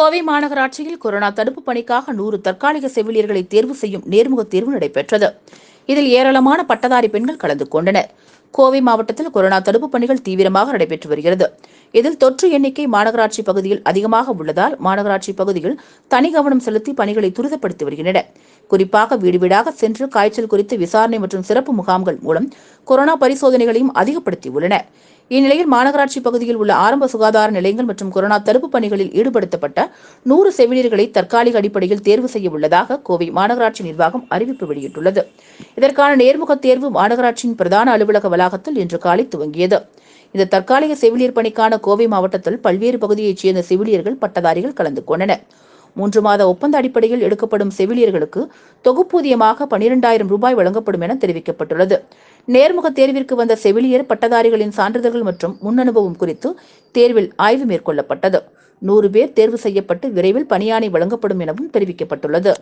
கோவை மாநகராட்சியில் கொரோனா தடுப்பு பணிக்காக நூறு தற்காலிக செவிலியர்களை தேர்வு செய்யும் நேர்முக தேர்வு நடைபெற்றது. இதில் ஏராளமான பட்டதாரி பெண்கள் கலந்து கொண்டனர். கோவை மாவட்டத்தில் கொரோனா தடுப்பு பணிகள் தீவிரமாக நடைபெற்று வருகிறது. இதில் தொற்று எண்ணிக்கை மாநகராட்சி பகுதியில் அதிகமாக உள்ளதால் மாநகராட்சி பகுதியில் தனி கவனம் செலுத்தி பணிகளை துரிதப்படுத்தி வருகின்றன. குறிப்பாக வீடு வீடாக சென்று காய்ச்சல் குறித்து விசாரணை மற்றும் சிறப்பு முகாம்கள் மூலம் கொரோனா பரிசோதனைகளையும் அதிகப்படுத்தியுள்ளன இந்நிலையில் மாநகராட்சி பகுதியில் உள்ள ஆரம்ப சுகாதார நிலையங்கள் மற்றும் கொரோனா தடுப்பு பணிகளில் ஈடுபடுத்தப்பட்ட நூறு செவிலியர்களை தற்காலிக அடிப்படையில் தேர்வு செய்ய உள்ளதாக கோவை மாநகராட்சி நிர்வாகம் அறிவிப்பு வெளியிட்டுள்ளது. இதற்கான நேர்முக தேர்வு மாநகராட்சியின் பிரதான அலுவலக வளாகத்தில் இன்று காலை துவங்கியது. இந்த தற்காலிக செவிலியர் பணிக்கான கோவை மாவட்டத்தில் பல்வேறு பகுதியைச் சேர்ந்த செவிலியர்கள் பட்டதாரிகள் கலந்து கொண்டனர். மூன்று மாத ஒப்பந்த அடிப்படையில் எடுக்கப்படும் செவிலியர்களுக்கு தொகுப்பூதியமாக பனிரெண்டாயிரம் ரூபாய் வழங்கப்படும் என தெரிவிக்கப்பட்டுள்ளது. நேர்முக தேர்விற்கு வந்த செவிலியர் பட்டதாரிகளின் சான்றிதழ்கள் மற்றும் முன் அனுபவம் குறித்து தேர்வில் ஆய்வு மேற்கொள்ளப்பட்டது. நூறு பேர் தேர்வு செய்யப்பட்டு விரைவில் பணியாணை வழங்கப்படும் எனவும் தெரிவிக்கப்பட்டுள்ளது.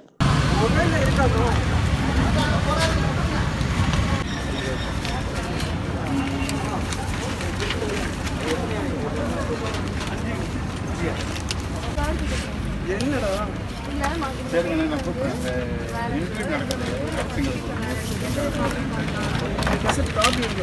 சரிங்க நான் கூப்பிட்றேன் இன்டர்வியூ நடக்குது Abi.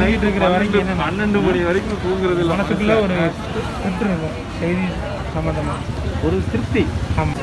நைட் இருக்கிற வரைக்கும் பன்னெண்டு மணி வரைக்கும் தூங்குறது இல்லை. மனசுக்குள்ள ஒரு திருப்தி. செய்தி சம்மந்தமாக ஒரு திருப்தி ஆமாம்